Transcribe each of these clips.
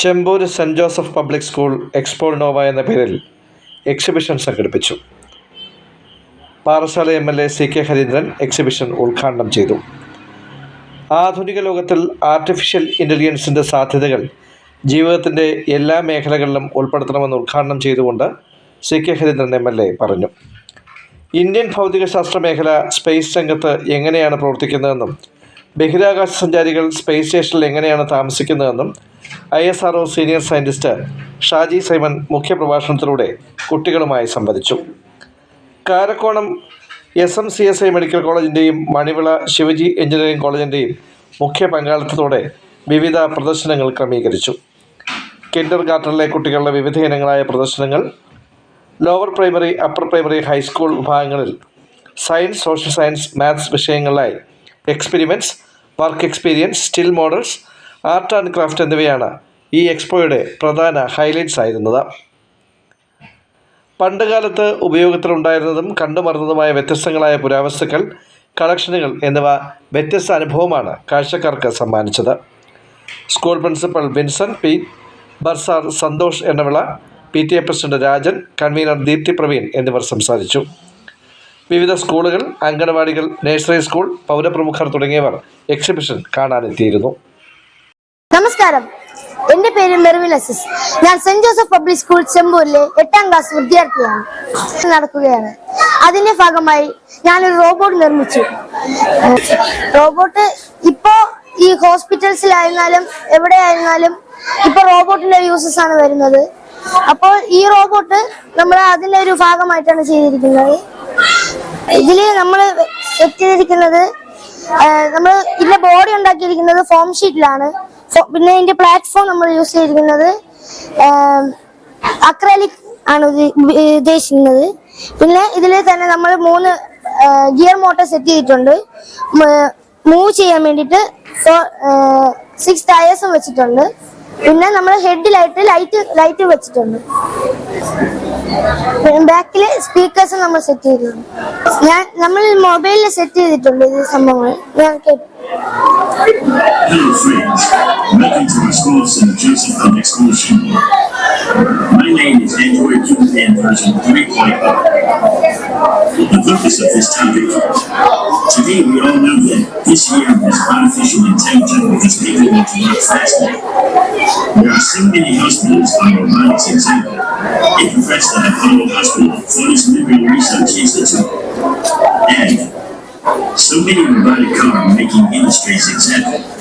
Chembur saint Joseph public school എക്സ്പോൾ നോവ എന്ന പേരിൽ എക്സിബിഷൻ സംഘടിപ്പിച്ചു. Parassala M L A C K Hareendran exhibition ഉദ്ഘാടനം ചെയ്തു. ആധുനിക ലോകത്തിൽ ആർട്ടിഫിഷ്യൽ ഇന്റലിജൻസിന്റെ സാധ്യതകൾ ജീവിതത്തിന്റെ എല്ലാ മേഖലകളിലും ഉൾപ്പെടുത്തണമെന്ന് ഉദ്ഘാടനം ചെയ്തുകൊണ്ട് C K Hareendran M L A പറഞ്ഞു. ഇന്ത്യൻ ഭൗതികശാസ്ത്ര മേഖല സ്പേസ് രംഗത്ത് എങ്ങനെയാണ് പ്രവർത്തിക്കുന്നതെന്നും ബഹിരാകാശ സഞ്ചാരികൾ സ്പേസ് സ്റ്റേഷനിൽ എങ്ങനെയാണ് താമസിക്കുന്നതെന്നും I S R senior scientist Shaji Simon മുഖ്യപ്രഭാഷണത്തിലൂടെ കുട്ടികളുമായി സംവദിച്ചു. Karakonam S M C S I medical കോളേജിന്റെയും Manivila Shivaji engineering കോളേജിന്റെയും മുഖ്യ പങ്കാളിത്തത്തോടെ വിവിധ പ്രദർശനങ്ങൾ ക്രമീകരിച്ചു. കിൻഡർ ഗാർട്ടനിലെ കുട്ടികളുടെ വിവിധ ഇനങ്ങളായ പ്രദർശനങ്ങൾ lower primary upper primary high school വിഭാഗങ്ങളിൽ science social science maths വിഷയങ്ങളിലായി experiments work experience still models art and craft എന്നിവയാണ് ഈ എക്സ്പോയുടെ പ്രധാന ഹൈലൈറ്റ്സ് ആയിരുന്നത്. പണ്ടുകാലത്ത് ഉപയോഗത്തിലുണ്ടായിരുന്നതും കണ്ടുമറന്നതുമായ വ്യത്യസ്തങ്ങളായ പുരാവസ്തുക്കൾ കളക്ഷനുകൾ എന്നിവ വ്യത്യസ്ത അനുഭവമാണ് കാഴ്ചക്കാർക്ക് സമ്മാനിച്ചത്. School principal Vincent P bursar Santhosh Ennavila P T A president Rajan convener Deepthi Praveen എന്നിവർ സംസാരിച്ചു. വിവിധ സ്കൂളുകൾ അംഗനവാടികൾ നഴ്സറി സ്കൂൾ പൗരപ്രമുഖർ തുടങ്ങിയവർ എക്സിബിഷൻ കാണാനെത്തിയിരുന്നു. നമസ്കാരം. എന്റെ പേര് മെർവിൻ അസിസ്. ഞാൻ സെന്റ് ജോസഫ് പബ്ലിക് സ്കൂൾ ചെമ്പൂരിലെ എട്ടാം ക്ലാസ് വിദ്യാർത്ഥിയാണ്. നടക്കുകയാണ്. അതിന്റെ ഭാഗമായി ഞാനൊരു റോബോട്ട് നിർമ്മിച്ചു. റോബോട്ട് ഇപ്പോ ഈ ഹോസ്പിറ്റൽസിലായിരുന്നാലും എവിടെയായിരുന്നാലും ഇപ്പൊ റോബോട്ടിന്റെ യൂസസ് ആണ് വരുന്നത്. അപ്പോൾ ഈ റോബോട്ട് നമ്മൾ അതിന്റെ ഒരു ഭാഗമായിട്ടാണ് ചെയ്തിരിക്കുന്നത്. ഇതിൽ നമ്മൾ സെറ്റ് ചെയ്തിരിക്കുന്നത് നമ്മൾ ഇതിന്റെ ബോഡി ഉണ്ടാക്കിയിരിക്കുന്നത് ഫോം ഷീറ്റിലാണ്. പിന്നെ ഇതിന്റെ പ്ലാറ്റ്ഫോം നമ്മൾ യൂസ് ചെയ്തിരിക്കുന്നത് അക്രാലിക് ആണ് ഉദ്ദേശിക്കുന്നത്. പിന്നെ ഇതിൽ തന്നെ നമ്മൾ മൂന്ന് ഗിയർ മോട്ടോർ സെറ്റ് ചെയ്തിട്ടുണ്ട്. മൂവ് ചെയ്യാൻ വേണ്ടിയിട്ട് സിക്സ് ടയേഴ്സും വെച്ചിട്ടുണ്ട്. പിന്നെ നമ്മൾ ഹെഡിലായിട്ട് ലൈറ്റ് ലൈറ്റ് വെച്ചിട്ടുണ്ട്. ബാക്കിൽ സ്പീക്കേഴ്സും നമ്മൾ സെറ്റ് ചെയ്തിട്ടുണ്ട്. ഞാൻ നമ്മൾ മൊബൈലിൽ സെറ്റ് ചെയ്തിട്ടുണ്ട് ഇത് സംഭവങ്ങൾ. ഞാൻ St. Joseph Public School, Shingle. My name is Android 210 version 3.0. The purpose of this topic. Is today we all know that this year is artificial intelligence because people want to work faster. There are so many hospitals on robotics example. A professor at Apollo Hospital, Florence Liberal Research Institute, and so many robotic car making industries example.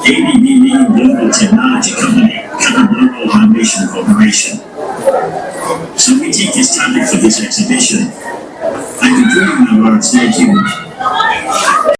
ABB global technology company, Capital Automation Corporation. So we take this topic for this exhibition. I conclude my remarks, thank you.